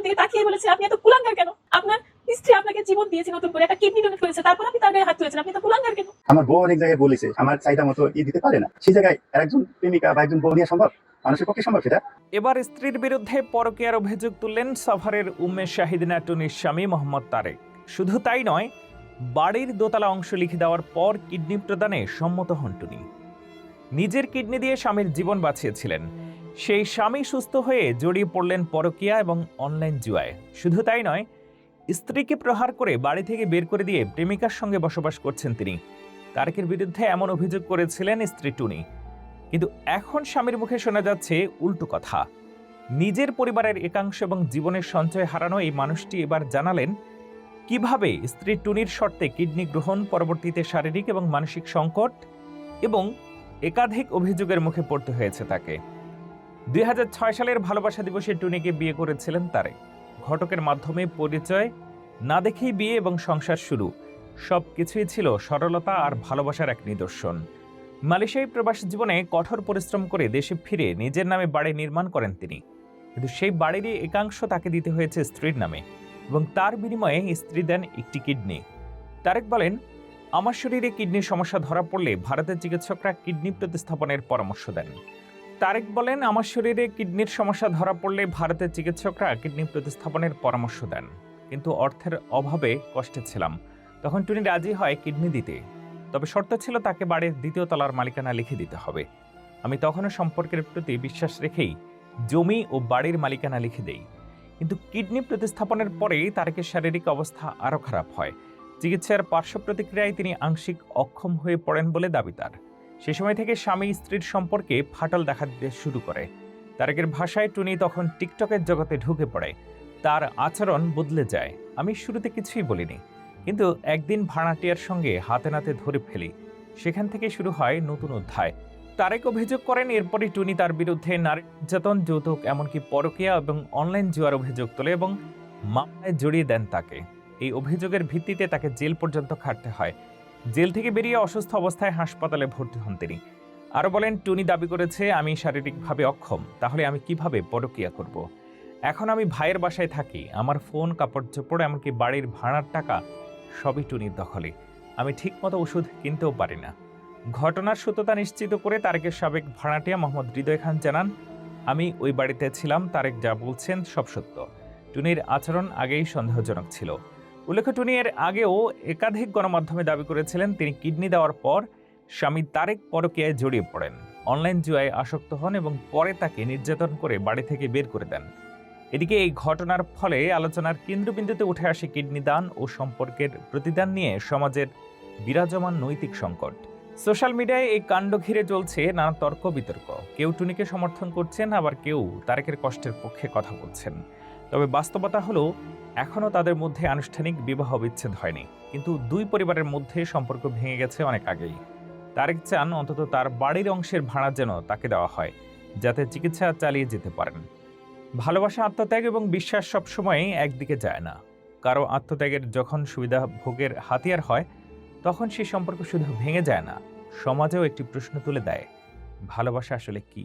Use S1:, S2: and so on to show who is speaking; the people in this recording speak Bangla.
S1: কারোর দিকে তাকিয়ে বলেছে আপনি এত কুলাঙ্গার কেন? আপনার স্ত্রী আপনাকে জীবন দিয়েছে নতুন করে একটা কিডনি ডোনেট করেছে তারপর আপনি তার গায়ে হাত তুলেছেন আপনি তো কুলাঙ্গার কেন?
S2: আমার বউ অনেক জায়গায় বলেছে আমার চাহিদা মতো ই দিতে পারে না। সেই জায়গায় একজন প্রেমিকা বা একজন বউ নিয়ে সম্ভব? মানুষের পক্ষে সম্ভব সেটা?
S3: এবার স্ত্রীর বিরুদ্ধে পরকীয়ার অভিযোগ তুললেন সাভারের উম্মে শাহিদিনা টুনির স্বামী মোহাম্মদ তারেক। শুধু তাই নয় বাড়ির দোতলা অংশ লিখে দেওয়ার পর কিডনি প্রদানে সম্মত হন টুনি নিজের কিডনি দিয়ে স্বামীর জীবন বাঁচিয়েছিলেন। সেই স্বামী সুস্থ হয়ে জড়িয়ে পড়লেন পরকীয়া এবং অনলাইন জুয়ায়। শুধু তাই নয়, স্ত্রীকে প্রহার করে বাড়ি থেকে বের করে দিয়ে প্রেমিকার সঙ্গে বসবাস করছেন তিনি। তারেকের বিরুদ্ধে এমন অভিযোগ করেছিলেন স্ত্রী টুনি। কিন্তু এখন স্বামীর মুখে শোনা যাচ্ছে উল্টো কথা। নিজের পরিবারের একাংশ এবং জীবনের সঞ্চয় হারানো এই মানুষটি এবার জানালেন, কীভাবে স্ত্রী টুনির শর্তে কিডনি গ্রহণ, পরবর্তীতে শারীরিক এবং মানসিক সংকট এবং একাধিক অভিযোগের মুখে পড়তে হয়েছে তাকে? দুই হাজার ছয় সালের ভালোবাসা দিবসে টুনিকে বিয়ে করেছিলেন তারে ঘটকের মাধ্যমে পরিচয়, না দেখেই বিয়ে এবং সংসার শুরু। সব কিছুই ছিল সরলতা আর ভালোবাসার এক নিদর্শন। মালয়েশিয়ায় প্রবাস জীবনে কঠোর পরিশ্রম করে দেশে ফিরে নিজের নামে বাড়ি নির্মাণ করেন তিনি। কিন্তু সেই বাড়িরই একাংশ তাকে দিতে হয়েছে স্ত্রীর নামে এবং তার বিনিময়ে স্ত্রী দেন একটি কিডনি। তারেক বলেন, আমার শরীরে কিডনির সমস্যা ধরা পড়লে ভারতের চিকিৎসকরা কিডনি প্রতিস্থাপনের পরামর্শ দেন। তারেক বলেন, আমার শরীরে কিডনির সমস্যা ধরা পড়লে ভারতের চিকিৎসকরা কিডনি প্রতিস্থাপনের পরামর্শ দেন। কিন্তু অর্থের অভাবে কষ্টে ছিলাম। তখন টুনি রাজি হয় কিডনি দিতে। তবে শর্ত ছিল তাকে বাড়ির দ্বিতীয় তলার মালিকানা লিখে দিতে হবে। আমি তখনও সম্পর্কের প্রতি বিশ্বাস রেখেই জমি ও বাড়ির মালিকানা লিখে দেই। কিন্তু কিডনি প্রতিস্থাপনের পরেই তারেকের শারীরিক অবস্থা আরও খারাপ হয়। চিকিৎসার পার্শ্ব প্রতিক্রিয়ায় তিনি আংশিক অক্ষম হয়ে পড়েন বলে দাবি তার। সে সময় থেকে স্বামী স্ত্রীর সম্পর্কে ফাটল দেখা দিতে শুরু করে। তারেকের ভাষায় টুনি তখন টিকটকের জগতে ঢুকে পড়ে। তার আচরণ বদলে যায়। আমি শুরুতে কিছুই বলিনি, কিন্তু একদিন ভাড়াটিয়ার সঙ্গে হাতে নাতে ধরে ফেলি। সেখান থেকে শুরু হয় নতুন অধ্যায়। তারেক অভিযোগ করেন, এরপরই টুনি তার বিরুদ্ধে নারী নির্যাতন, যৌতুক, এমনকি পরকীয়া এবং অনলাইন জুয়ার অভিযোগ তোলে এবং মামলায় জড়িয়ে দেন তাকে। এই অভিযোগের ভিত্তিতে তাকে জেল পর্যন্ত খাটতে হয়। জেল থেকে বেরিয়ে অসুস্থ অবস্থায় হাসপাতালে ভর্তি হন তিনি। আরও বলেন, টুনি দাবি করেছে, আমি শারীরিকভাবে অক্ষম, তাহলে আমি কীভাবে পরকীয়া করব। এখন আমি ভাইয়ের বাসায় থাকি, আমার ফোন, কাপড় চোপড়, এমনকি বাড়ির ভাড়ার টাকা, সবই টুনির দখলে। আমি ঠিকমতো ওষুধ কিনতেও পারি না। ঘটনার সত্যতা নিশ্চিত করে তারেকের সাবেক ভাড়াটিয়া মোহাম্মদ হৃদয় খান জানান, আমি ওই বাড়িতে ছিলাম, তারেক যা বলছেন সব সত্য। টুনির আচরণ আগেই সন্দেহজনক ছিল। উল্লেখ্য টুনি এর আগেও একাধিক গণমাধ্যমে দাবি করেছিলেন, তিনি কিডনি দেওয়ার পর স্বামী তারেক পরকীয়ায় জড়িয়ে পড়েন। অনলাইন জুয়ায় আসক্ত হন এবং পরে তাকে নির্যাতন করে বাড়ি থেকে বের করে দেন। এদিকে এই ঘটনার ফলে আলোচনার কেন্দ্রবিন্দুতে উঠে আসে কিডনি দান ও সম্পর্কের প্রতিদান নিয়ে সমাজের বিরাজমান নৈতিক সংকট। সোশ্যাল মিডিয়ায় এই কাণ্ড ঘিরে চলছে নানা তর্ক বিতর্ক। কেউ টুনিকে সমর্থন করছেন, আবার কেউ তারেকের কষ্টের পক্ষে কথা বলছেন। তবে বাস্তবতা হলো, এখনও তাদের মধ্যে আনুষ্ঠানিক বিবাহ বিচ্ছেদ হয়নি। কিন্তু দুই পরিবারের মধ্যে সম্পর্ক ভেঙে গেছে অনেক আগেই। তারেক চান অন্তত তার বাড়ির অংশের ভাড়া যেন তাকে দেওয়া হয়, যাতে চিকিৎসা চালিয়ে যেতে পারেন। ভালোবাসা, আত্মত্যাগ এবং বিশ্বাস সবসময় একদিকে যায় না। কারও আত্মত্যাগের যখন সুবিধা ভোগের হাতিয়ার হয়, তখন সেই সম্পর্ক শুধু ভেঙে যায় না, সমাজেও একটি প্রশ্ন তুলে দেয়, ভালোবাসা আসলে কী?